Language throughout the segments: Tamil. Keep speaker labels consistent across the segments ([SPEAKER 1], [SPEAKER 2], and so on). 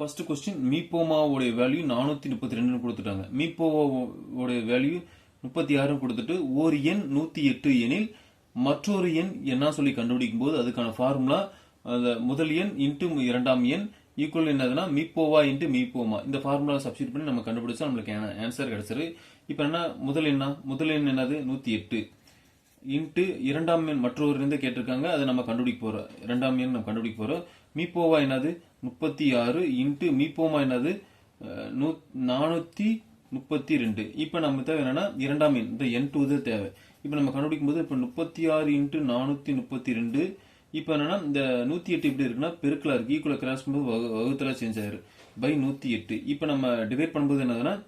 [SPEAKER 1] ஃபர்ஸ்ட் கொஸ்டின் மீபோமாவோடைய வேல்யூ நானூற்றி முப்பத்தி ரெண்டுன்னு கொடுத்துட்டாங்க. மீப்போமாவுடைய வேல்யூ முப்பத்தி ஆறுன்னு கொடுத்துட்டு ஒரு எண் நூற்றி எட்டு எனில் மற்றொரு எண் என்ன சொல்லி கண்டுபிடிக்கும் போது அதுக்கான ஃபார்முலா அந்த முதல் எண் இன்ட்டு இரண்டாம் எண் ஈக்குவல் என்னதுன்னா மீப்போவா இன்ட்டு மீப்போமா இந்த ஃபார்முலா சப்ஸ்டியூட் பண்ணி நம்ம கண்டுபிடிச்சா நம்மளுக்கு ஆன்சர் கிடைச்சிரு இப்போ என்ன முதல் எண்ணா? முதல் எண் என்னது? நூற்றி எட்டு. இன்ட்டு இரண்டாம் எண் மற்றொரு கேட்டிருக்காங்க அதை நம்ம கண்டுபிடிக்க போகிறோம் இரண்டாம் எண் நம்ம கண்டுபிடிக்க போகிறோம் மீப்போவா என்னது? முப்பத்தி ஆறு இன்ட்டு மீப்போமா என்னது? நூ- நானூற்றி முப்பத்தி ரெண்டு இப்போ நம்ம தேவை என்னென்னா இரண்டாம் எண். இந்த எண் டூ தான் தேவை. இப்போ நம்ம கண்டுபிடிக்கும் போது இப்போ முப்பத்தி ஆறு இன்ட்டு நானூற்றி முப்பத்தி ரெண்டு இப்போ என்னென்னா இந்த நூற்றி எட்டு எப்படி இருக்குன்னா பெருக்கலாக இருக்குது ஈக்குவல கிராஸ் பண்ணும்போது வகு- வகுத்தலா சேஞ்ச் ஆயிரு. பை நூற்றி எட்டு. இப்போ நம்ம டிவைட் பண்ணும்போது என்னதுன்னா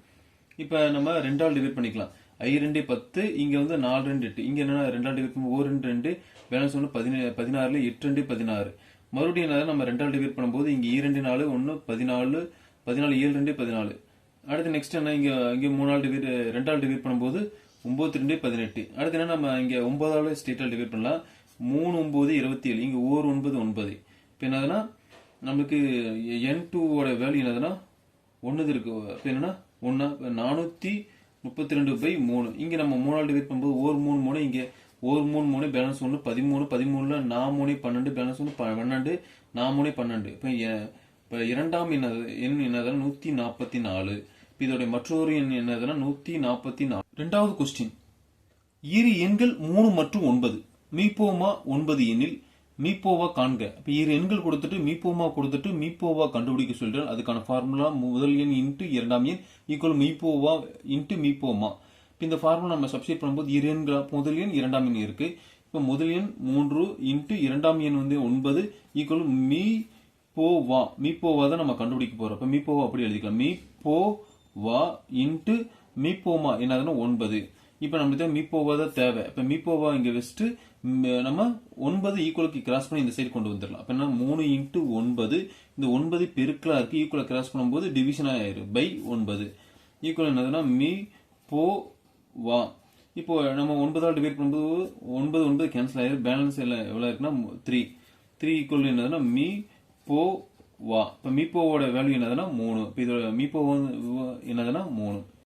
[SPEAKER 1] இப்போ நம்ம ரெண்டால் டிவைட் பண்ணிக்கலாம். ஐ ரெண்டு பத்து இங்கே வந்து நாலு ரெண்டு எட்டு. இங்கே என்னென்னா ரெண்டால் டிவைட் ஓ ரெண்டு ரெண்டு பேலன்ஸ் ஒன்று பதினே பதினாறுல எட்டு ரெண்டு பதினாறு. மறுபடியும் என்னது நம்ம ரெண்டாவது டிவைட் பண்ணும்போது இங்கே இரண்டு நாலு ஒன்று பதினாலு பதினாலு ஏழு ரெண்டு பதினாலு. அடுத்து நெக்ஸ்ட் என்ன இங்கே இங்கே மூணாவது டிவைட் ரெண்டாவது டிவைட் பண்ணும்போது ஒம்பது ரெண்டு பதினெட்டு. அடுத்து என்ன நம்ம இங்கே ஒன்பதாவது ஸ்டேட்டால் டிவைட் பண்ணலாம். மூணு ஒம்பது இருபத்தி ஏழு இங்கே ஓர் ஒன்பது ஒன்பது. இப்போ என்னதுன்னா நமக்கு என் டூவோட வேல்யூ என்னதுன்னா ஒன்றுது இருக்கு. இப்போ என்னன்னா ஒன்னா நானூற்றி முப்பத்தி ரெண்டு பை மூணு. இங்கே நம்ம மூணால் டிவைட் பண்ணும்போது ஒரு மூணு மூணு இங்கே ஒரு மூணு மூணு பேலன்ஸ் ஒன்று பதிமூணு பதிமூணுல நான் மூணு பன்னெண்டு பேலன்ஸ் ஒன்று பன்னெண்டு நான் மூணு பன்னெண்டு. இப்போ இப்போ இரண்டாம் என்னது எண் என்னதுன்னா நூற்றி நாற்பத்தி நாலு இப்போ இதோடைய மற்றொரு எண் என்னதுன்னா நூற்றி நாற்பத்தி நாலு ரெண்டாவது கொஸ்டின் இரு எண்கள் மூணு மற்றும் ஒன்பது. மீப்போமா ஒன்பது எண்ணில் மீப்போவா காண்க. இப்போ இரு எண்கள் கொடுத்துட்டு மீப்போமா கொடுத்துட்டு மீப்போவா கண்டுபிடிக்க சொல்கிறேன் அதுக்கான ஃபார்முலா முதல் எண் இன்ட்டு இரண்டாம் எண் ஈக்குவல் மீப்போவா இன்ட்டு மீப்போமா. இப்போ இந்த ஃபார்முலா நம்ம சப்ஸ்டிட் பண்ணும்போது இரு எண்கள்? முதல் எண் இரண்டாம் எண் இருக்கு. இப்போ முதல் எண் மூன்று இன்ட்டு இரண்டாம் எண் வந்து ஒன்பது ஈக்குவல் மீ போவா மீப்போவா தான் நம்ம கண்டுபிடிக்க போறோம். இப்போ மீப்போவா அப்படி எழுதிக்கலாம். மீ போ வா இன்ட்டு மீப்போமா என்னதுன்னா ஒன்பது. இப்போ நம்மளுக்கு மீப்போவா தான் தேவை. இப்போ மீப்போவா இங்கே வச்சுட்டு நம்ம ஒன்பது ஈக்குவலுக்கு கிராஸ் பண்ணி இந்த சைடு கொண்டு வந்துடலாம். அப்போ என்ன மூணு இன்ட்டு ஒன்பது இந்த ஒன்பது பெருக்கலாக இருக்குது ஈக்குவலாக கிராஸ் பண்ணும்போது டிவிஷன் ஆயிரும் பை ஒன்பது. ஈக்குவல் என்னதுன்னா மீ போ வா இப்போ நம்ம ஒன்பதால் டிவைட் பண்ணும்போது ஒன்பது ஒன்பது கேன்சல் ஆயிரும் பேலன்ஸ் எல்லாம் எவ்வளோ இருக்குன்னா த்ரீ த்ரீ ஈக்குவல் என்னதுன்னா மீ போ வா இப்போ மீப்போவோட வேல்யூ என்னதுன்னா மூணு. இப்போ இதோட மீப்போ வந்து என்னதுன்னா மூணு.